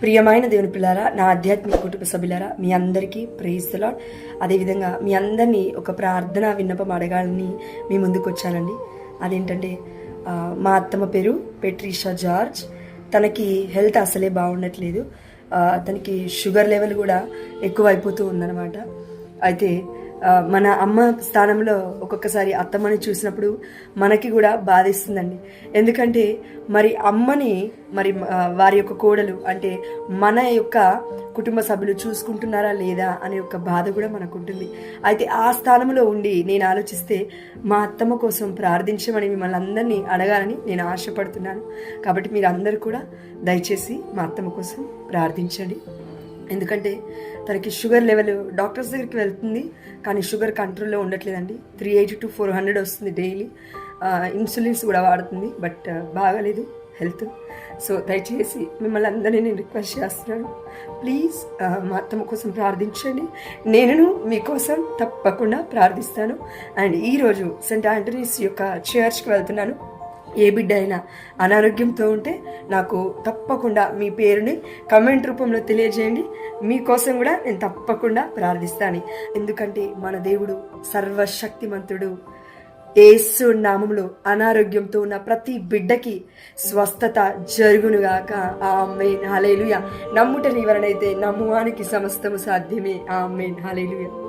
ప్రియమైన దేవుని పిల్లారా నా ఆధ్యాత్మిక కుటుంబ సభ్యులారా మీ అందరికీ ప్రేయిస్తున్నాడు అదేవిధంగా మీ అందరినీ ఒక ప్రార్థన విన్నపం అడగాలని మీ ముందుకు వచ్చానండి. అదేంటంటే మా అత్తమ్మ పేరు పెట్రీషా జార్జ్ తనకి హెల్త్ అసలే బాగుండట్లేదు. తనకి షుగర్ లెవెల్ కూడా ఎక్కువ అయిపోతూ ఉందన్నమాట. అయితే మన అమ్మ స్థానంలో ఒక్కొక్కసారి అత్తమ్మని చూసినప్పుడు మనకి కూడా బాధిస్తుందండి. ఎందుకంటే మరి అమ్మని మరి వారి యొక్క కోడలు అంటే మన యొక్క కుటుంబ సభ్యులు చూసుకుంటున్నారా లేదా అనే ఒక బాధ కూడా మనకు ఉంటుంది అయితే ఆ స్థానంలో ఉండి నేను ఆలోచిస్తే మా అత్తమ్మ కోసం ప్రార్థించమని మిమ్మల్ని అందరినీ అడగాలని నేను ఆశపడుతున్నాను. కాబట్టి మీరు అందరూ కూడా దయచేసి మా అత్తమ్మ కోసం ప్రార్థించండి. ఎందుకంటే తనకి షుగర్ లెవెల్ డాక్టర్స్ దగ్గరికి వెళ్తుంది కానీ షుగర్ కంట్రోల్లో ఉండట్లేదండి. Three eighty to four hundred వస్తుంది డైలీ. ఇన్సులిన్స్ కూడా వాడుతుంది బట్ బాగాలేదు హెల్త్. సో దయచేసి మిమ్మల్ని అందరినీ నేను రిక్వెస్ట్ చేస్తున్నాను. ప్లీజ్ మా అత్తమ్మ కోసం ప్రార్థించండి. నేను మీకోసం తప్పకుండా ప్రార్థిస్తాను. అండ్ ఈరోజు సెంట్ ఆంటనీస్ యొక్క చర్చ్కి వెళ్తున్నాను. ఏ బిడ్డ అయినా అనారోగ్యంతో ఉంటే నాకు తప్పకుండా మీ పేరుని కమెంట్ రూపంలో తెలియజేయండి. మీకోసం కూడా నేను తప్పకుండా ప్రార్థిస్తాను. ఎందుకంటే మన దేవుడు సర్వశక్తిమంతుడు. ఏసు నామంలో అనారోగ్యంతో ఉన్న ప్రతి బిడ్డకి స్వస్థత జరుగునుగాక. ఆమెన్. హలేలుయ నమ్ముట నీవరనైతే నమ్మువానికి సమస్తము సాధ్యమే. ఆమెన్. హలేలుయ